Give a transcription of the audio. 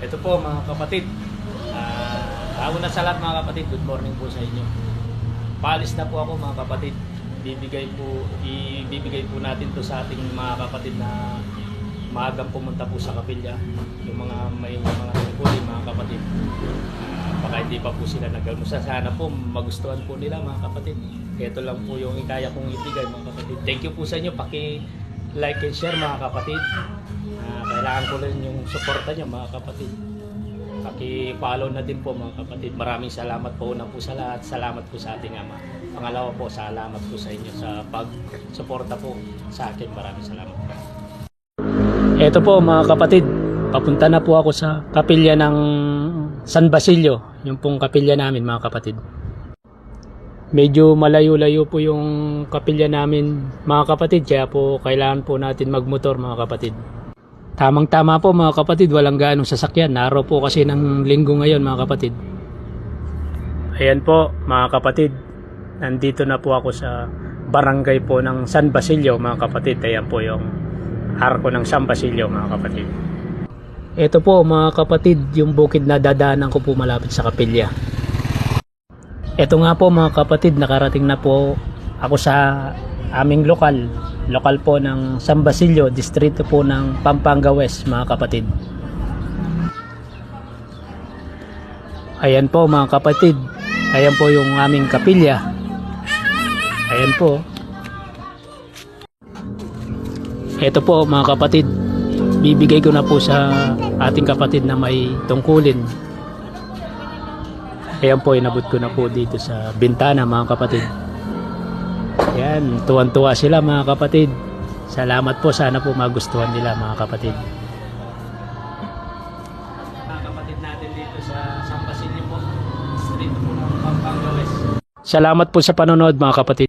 Ito po mga kapatid. Uh, na sa lahat mga kapatid, good morning po sa inyo. Paalis na po ako mga kapatid. Bibigay po, ibibigay po natin to sa ating mga kapatid na maagang pumunta po sa kapilya. Yung mga may mga tungkulin mga kapatid. Ah, baka hindi pa po sila nag-almusa. Sana po magustuhan po nila mga kapatid. Ito lang po yung kaya kong ibigay mga kapatid. Thank you po sa inyo. Paki like and share mga kapatid. Ah, kailangan ko rin yung suporta niyo mga kapatid. Paki-follow na din po mga kapatid. Maraming salamat po una po sa lahat. Salamat po sa ating ama. Pangalawa po, salamat po sa inyo sa pag-suporta po sa akin. Maraming salamat po. Ito po mga kapatid, papunta na po ako sa kapilya ng San Basilio, yung pong kapilya namin mga kapatid. Medyo malayo-layo po yung kapilya namin mga kapatid, kaya po kailangan po natin magmotor mga kapatid. Tamang-tama po mga kapatid, walang gaanong sasakyan. Naro po kasi ng linggo ngayon mga kapatid. Ayan po mga kapatid, nandito na po ako sa barangay po ng San Basilio mga kapatid. Ayan po yung arko ng San Basilio mga kapatid. Ito po mga kapatid, yung bukid na dadaanan ko po malapit sa kapilya. Ito nga po mga kapatid, nakarating na po ako sa aming lokal. Lokal po ng San Basilio, distrito po ng Pampanga West mga kapatid. Ayan po mga kapatid, ayan po yung aming kapilya. Ayan po. Ito po mga kapatid, bibigay ko na po sa ating kapatid na may tungkulin. Ayan po, inabot ko na po dito sa bintana mga kapatid. Ayan, tuwan-tuwa sila mga kapatid. Salamat po, sana po magustuhan nila mga kapatid. Mga kapatid natin dito sa San Basilio po, street po ng Pampanga West. Salamat po sa panonood mga kapatid.